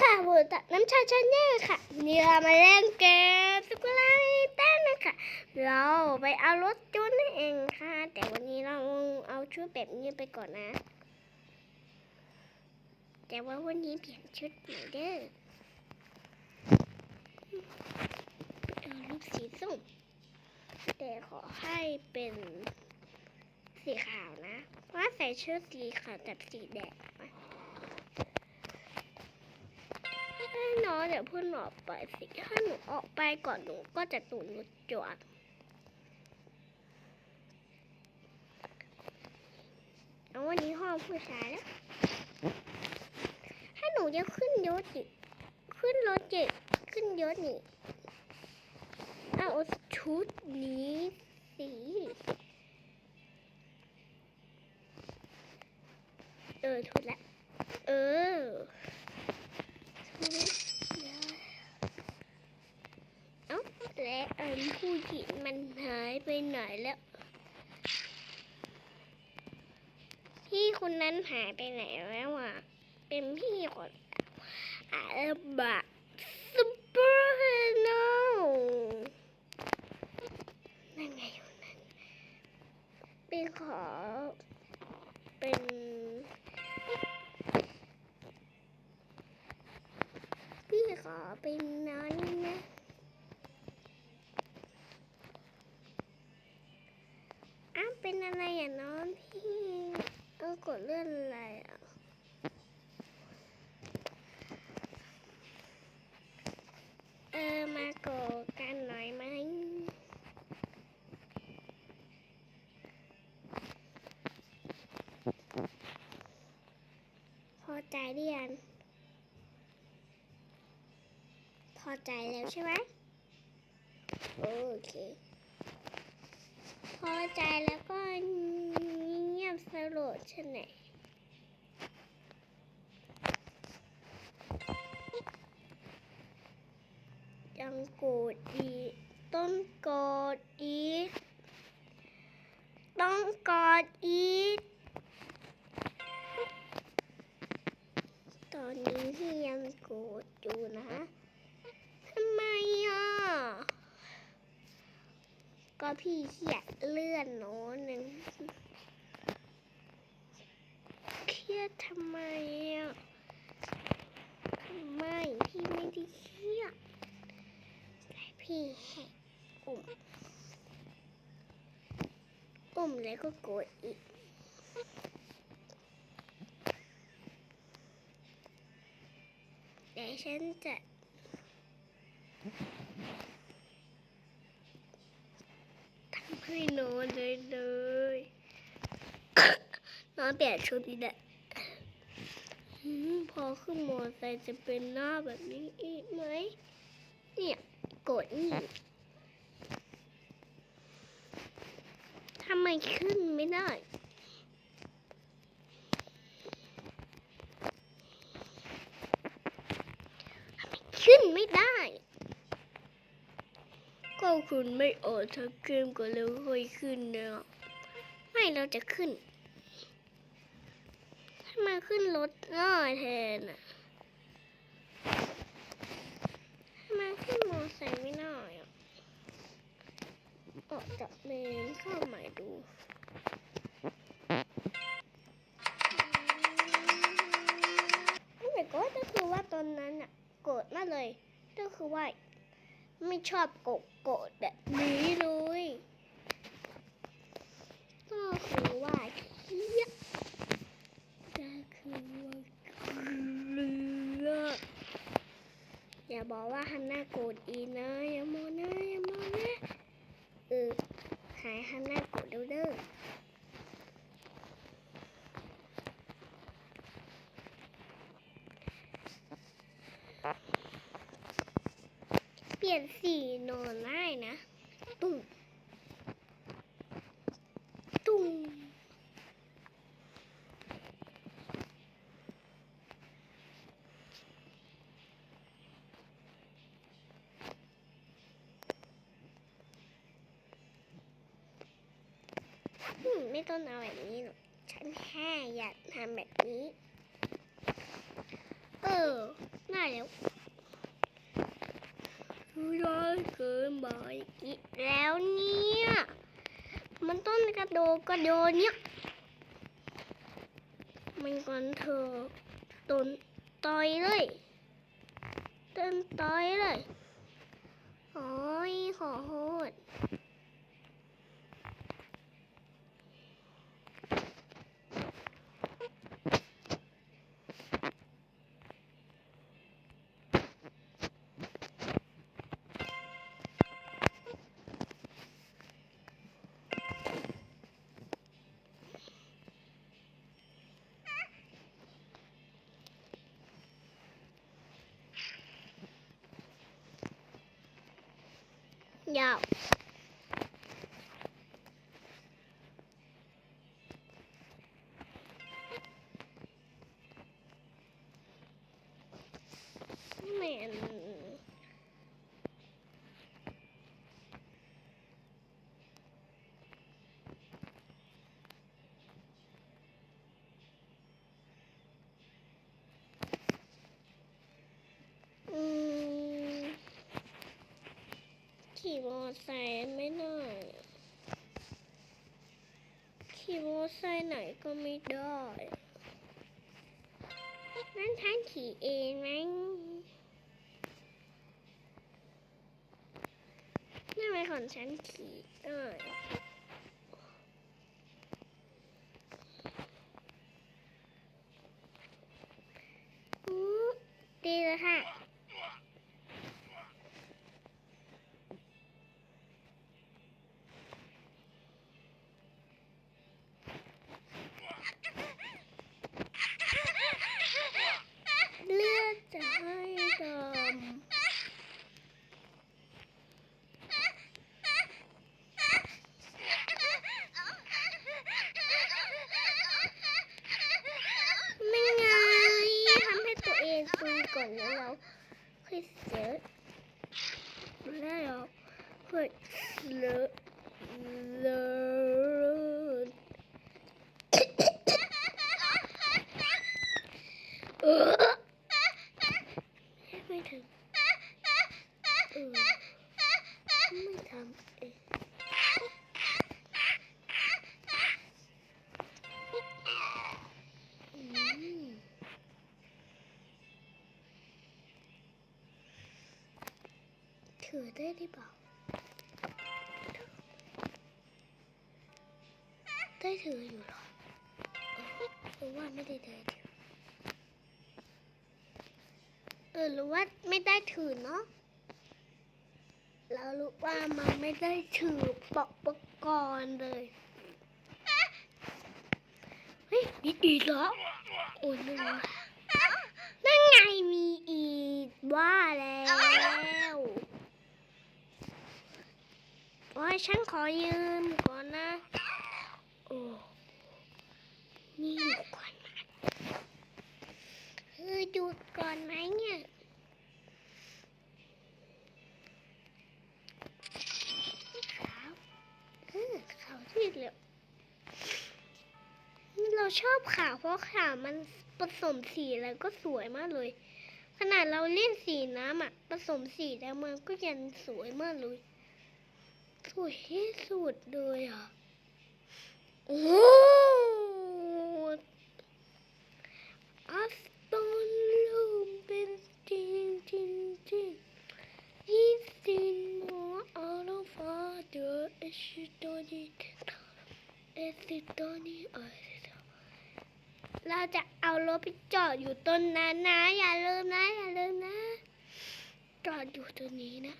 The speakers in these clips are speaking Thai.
ค่ะบูตะน้ำชาชาแนลค่ะวันนี่เรามาเล่นเกมสุกุลาริต้นนะคะเราไปเอารถจุนนเองค่ะ แต่วันนี้เราเอาชุดแบบนี้ไปก่อนนะ แต่ว่าวันนี้เปลี่ยนชุดใหม่เด้อเอารูปสีส้มแต่ขอให้เป็นสีขาวนะเพราะว่าใส่ชุดสีขาวกับสีแดงมา น้องเดี๋ยวเพื่อนออกไปสิถ้าหนูออกไปก่อนหนูก็จะตูนรถจอดเอาวันนี้ห้องผู้ชายแล้ว ถ้าหนูจะขึ้นยศอีกขึ้นรถจิขึ้นยศนี่เอาชุดนี้สิเออถูกแล้วเออ เอ้าและอันผู้หญิงมันหายไปไหนแล้ว พี่คนนั้น หายไปไหนแล้วอะ เป็นพี่คนอาบะ กดเลื่อนอะไรอะเออมาโกกันหน่อยไหมพอใจหรือยังพอใจแล้วใช่ไหมโอเค พอใจแล้วก็เงียบสลด ใช่ไหมยังโกรธอีกต้องกอดอีกต้องกอดอีกตอนนี้ที่ยังโกรธอยู่นะ ทำไมอะ ก็พี่เขียดเลื่อนโน้นหนึ่ง ยดทำไมอะทำไมพี่ไม่ได้เครียดแต่พี่แหกอุ่มอุ่มแล้วก็โกรธอีกแต่ฉันจะทำให้นอนเลยเลยนอนเปลี่ยนชุดนี่แหละ พอขึ้นมอไซค์จะเป็นหน้าแบบนี้อีกไหม เนี่ยกดนี่ทำไมขึ้นไม่ได้ทำไมขึ้นไม่ได้ ก็คุณไม่ออกทักเกมก็เลยค่อยขึ้นเนะไม่เราจะขึ้น ทำไมขึ้นรถง่ายแทนอะทำไมขึ้นมอไซค์ไม่ได้อะออกจากเมนเข้าใหม่ดูแต่ก็ก็คือว่าตอนนั้นอะ โกรธมากเลย ก็คือว่า ไม่ชอบโกะโกะแบบนี้เลย ก็คือว่าเครียดก็คือว่าเกลืออย่า บอกว่าฮันน่าโกรธอีนะอย่าโมนะอย่าโมนะเออหายฮันน่าโกรธเด้อเด้อเปลี่ยนสีนอนได้นะ ตุ้งตุ้งอืม ไม่ต้องเอาแบบนี้หรอกฉันแค่อยากทำแบบนี้ เออน่าแล้วร้อยเกินบ่อยอีกแล้วเนี่ย มันต้นกระโดดกระโดดเนี่ย มันก่อนเธอต้นต่อยเลยต้นต่อยเลย โอ้ยขอโทษ ยาวแม่นอืม ขี่มอไซค์ไม่ได้ขี่มอไซค์ไหนก็ไม่ได้นั่นฉันขี่เองไหมนั่นเป็นของฉันขี่ได้อู้ดีเลยค่ะ เลือดจะให้ดำไม่ไงทำให้ตัวเองซุยก่อนแล้วเรา ค่อยเสิร์ชแล้ว ได้หรือเปล่า ได้ถืออยู่หรอเออหรือว่าไม่ได้ได้ถือเออหรือว่าไม่ได้ถือเนาะเรารู้ว่ามันไม่ได้ถือปอกปกรณ์เลยเฮ้ยมีอีกเหรอโอ้ยนั่งนั่นไงมีอีกว่าแล้ว โอ้ยฉันขอยืมก่อนนะโอ้นี่ก่อนนะเออหยุดก่อนไหมเนี่ยขาวเออขาวที่เหลือเราชอบขาวเพราะขาวมันผสมสีแล้วก็สวยมากเลย ขนาดเราเล่นสีน้ำอะผสมสีแล้วมันก็ยังสวยมากเลย สวยที่สุดเลยอะ โอ้อัสตอนลูมเป็นจริงจริงจริง He's seen more out of father as she done it as she done it เราจะเอารถไปจอดอยู่ต้นนั้นนะ อย่าลืมนะ อย่าลืมนะ จอดอยู่ตรงนี้นะ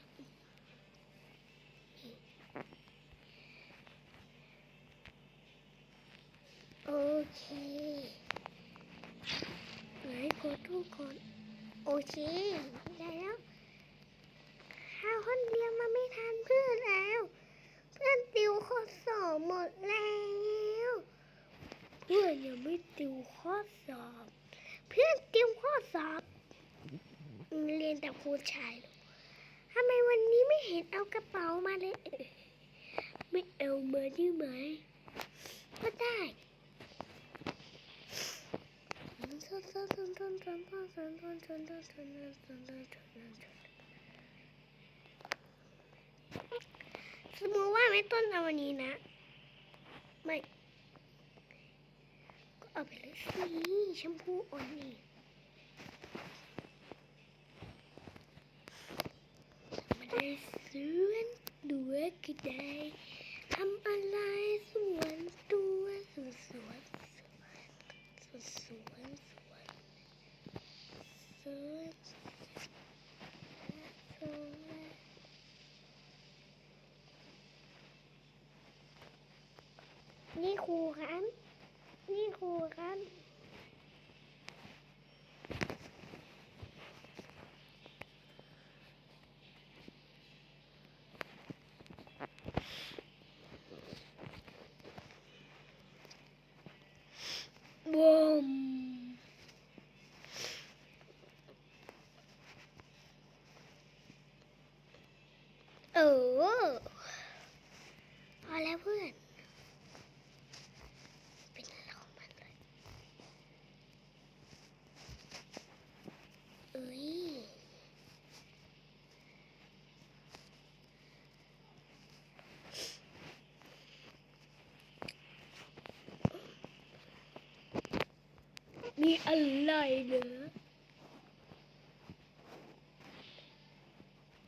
โอเคไหนกดทุกคนโอเคได้แล้วข้าวคนเดียวมาไม่ทันเพื่อนแล้ว เพื่อนติวข้อสอบหมดแล้ว เพื่อนยังไม่ติวข้อสอบ เพื่อนติวข้อสอบเรียนแต่ครูชายลูกทำไมวันนี้ไม่เห็นเอากระเป๋ามาเลยเอ่ยไม่เอามาได้ไหม ก็ได้ สมมติว่าไม่ต้นเอาวันนี้นะ ไม่ ก็เอาไปเลยสิแชมพูอ่อนนี่มาได้สวนด้วยก็ได้ทำอะไรสวนตัวสวนสวนสวนสวน นี่ครูครับ นี่ครูครับ บูมเออพอแล้วเพื่อน เป็นอะไรของมันเลยเอ้ย มีอะไรเหรอ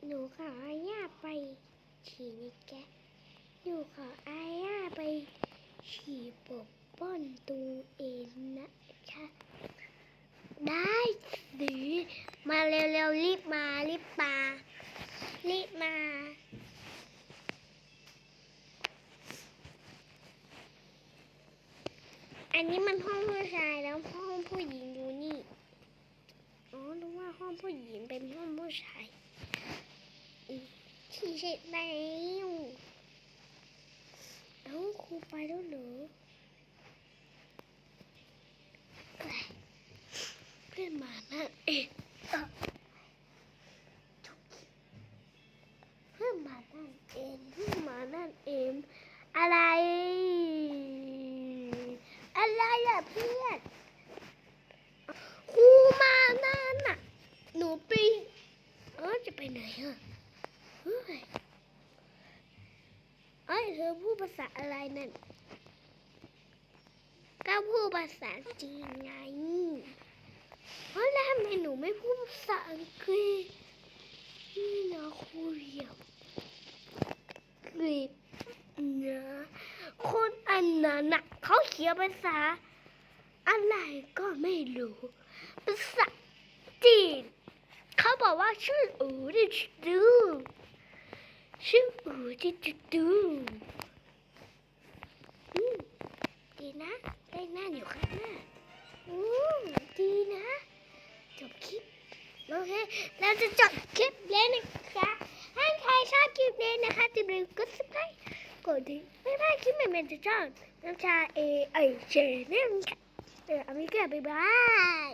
หนูขออาย่าไปฉี่นิแกะหนูขออาย่าไปฉี่ปกป้อนตัวเองนะคะได้สิมาเร็วๆรีบมารีบมารีบมาอันนี้มันห้องผู้ชายแล้วห้อง ผู้หญิงอยู่นี่ อ๋อรู้ว่าห้องผู้หญิงเป็นห้องผู้ชายที่เช็ดแล้วเอ้าครูไปแล้วเหรอเอ้ยเพื่อนมานั่นเองเอ้าจุ๊บเพื่อนมานั่นเองเพื่อนมานั่นเอง อะไร อะไรอะเพื่อนครูมานั่นน่ะ หนูไปเออจะไปไหนอะเฮ้ยเอ้ยเธอพูดภาษาอะไรนั่น ก็พูด ภาษาจีนไงเอ้ยแล้วทำไมหนูไม่พูดภาษาอังกฤษนี่นะครูเรียกรีนะคนอันนั้นนะเขาเขียนภาษา อะไรก็ไม่รู้ภาษาจีนเขาบอกว่าชื่ออูที่จดูชื่ออูที่จดูอืมดีนะ ได้หน้าอยู่ข้างหน้าอืมดีนะ จบคลิป โอเค เราจะจบคลิปแล้วนะคะถ้าใครชอบคลิปนี้นะคะอย่าลืมกดซับสไครต์กดดิ่งไม่พลาดคลิปใหม่ๆจะชอบน้ำชาเอไอเจนี่ค่ะเอออเมริกาบ๊ายบาย